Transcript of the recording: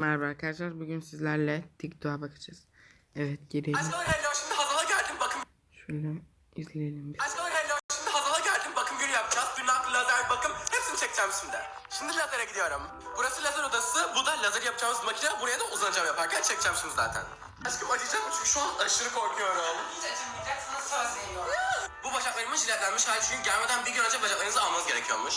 Merhaba arkadaşlar. Bugün sizlerle TikTok'a bakacağız. Evet girelim. Aşkım hello şimdi Hazal'a geldim bakım. Şöyle izleyelim bir. Aşkım hello şimdi Hazal'a geldim bakım günü yapacağız. Tırnak, lazer, bakım hepsini çekeceğim şimdi. Şimdi lazere gidiyorum. Burası lazer odası. Bu da lazer yapacağımız makine. Buraya da uzanacağım yaparken çekeceğim şimdi zaten. Aşkım acıyacak mı? Çünkü şu an aşırı korkuyorum. Hiç acımayacaksınız söz veriyorum. Bu bacaklarımın jiletlenmiş hali çünkü gelmeden bir gün önce bacaklarınızı almanız gerekiyormuş.